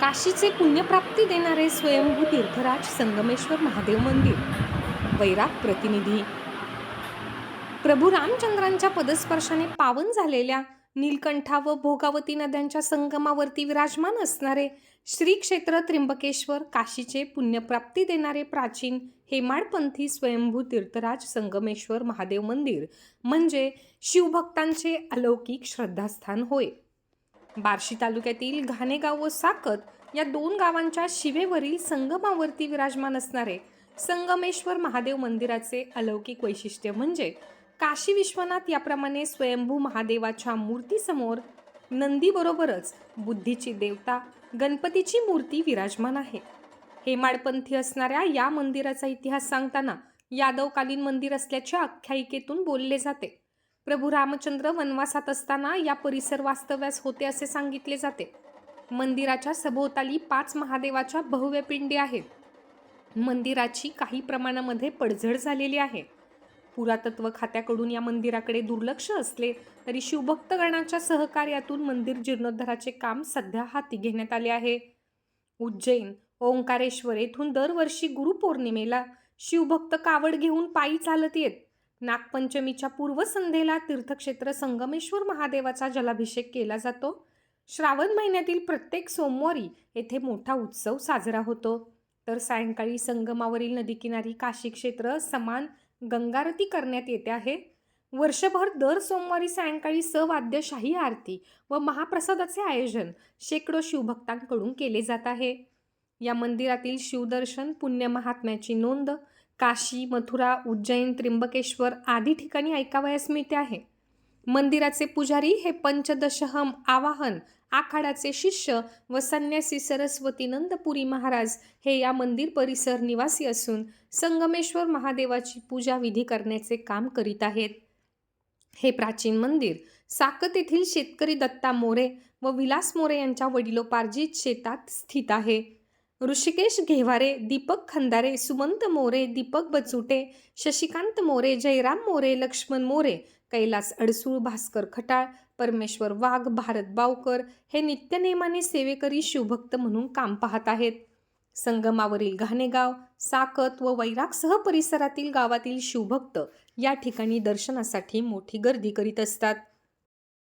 काशीचे पुण्यप्राप्ती देणारे स्वयंभू तीर्थराज संगमेश्वर महादेव मंदिर. वैराग प्रतिनिधी. प्रभू रामचंद्रांच्या पदस्पर्शाने पावन झालेल्या नीलकंठा व भोगावती नद्यांच्या संगमावरती विराजमान असणारे श्री क्षेत्र त्र्यंबकेश्वर काशीचे पुण्यप्राप्ती देणारे प्राचीन हेमाडपंथी स्वयंभू तीर्थराज संगमेश्वर महादेव मंदिर म्हणजे शिवभक्तांचे अलौकिक श्रद्धास्थान होय. बार्शी तालुक्यातील घाणेगाव व साकत या दोन गावांच्या शिवेवरील संगमावरती विराजमान असणारे संगमेश्वर महादेव मंदिराचे अलौकिक वैशिष्ट्य म्हणजे काशी विश्वनाथ याप्रमाणे स्वयंभू महादेवाच्या मूर्तीसमोर नंदीबरोबरच बुद्धीची देवता गणपतीची मूर्ती विराजमान आहे. हेमाडपंथी असणाऱ्या या मंदिराचा इतिहास सांगताना यादवकालीन मंदिर असल्याच्या आख्यायिकेतून बोलले जाते. प्रभू रामचंद्र वनवासात असताना या परिसर वास्तव्यास होते असे सांगितले जाते. मंदिराच्या सभोवताली पाच महादेवाच्या भव्य पिंडी आहेत. मंदिराची काही प्रमाणामध्ये पडझड झालेली आहे. पुरातत्व खात्याकडून या मंदिराकडे दुर्लक्ष असले तरी शिवभक्तगणाच्या सहकार्यातून मंदिर जीर्णोद्धाराचे काम सध्या हाती घेण्यात आले आहे. उज्जैन ओंकारेश्वर येथून दरवर्षी गुरुपौर्णिमेला शिवभक्त कावड घेऊन पायी चालत येत. नागपंचमीच्या पूर्वसंध्येला तीर्थक्षेत्र संगमेश्वर महादेवाचा जलाभिषेक केला जातो. श्रावण महिन्यातील प्रत्येक सोमवारी येथे मोठा उत्सव साजरा होतो. तर सायंकाळी संगमावरील नदीकिनारी काशी क्षेत्र समान गंगारती करण्यात येते आहे. वर्षभर दर सोमवारी सायंकाळी सवाद्यशाही आरती व महाप्रसादाचे आयोजन शेकडो शिवभक्तांकडून केले जात आहे. या मंदिरातील शिवदर्शन पुण्य महात्म्याची नोंद काशी मथुरा उज्जैन त्र्यंबकेश्वर आदी ठिकाणी ऐकावयास मिळते आहे. मंदिराचे पुजारी हे पंचदशहम आवाहन आखाडाचे शिष्य व संन्यासी सरस्वतीनंदपुरी महाराज हे या मंदिर परिसर निवासी असून संगमेश्वर महादेवाची पूजा विधी करण्याचे काम करीत आहेत. हे प्राचीन मंदिर साकत येथील शेतकरी दत्ता मोरे व विलास मोरे यांच्या वडिलोपार्जित शेतात स्थित आहे. ऋषिकेश घेवारे दीपक खंदारे सुमंत मोरे दीपक बचुटे शशिकांत मोरे जयराम मोरे लक्ष्मण मोरे कैलास अडसूळ भास्कर खटाळ परमेश्वर वाघ भारत बावकर हे नित्यनेमाने सेवेकरी शिवभक्त म्हणून काम पाहत आहेत. संगमावरील घाणेगाव साकत व वैरागसह परिसरातील गावातील शिवभक्त या ठिकाणी दर्शनासाठी मोठी गर्दी करीत असतात.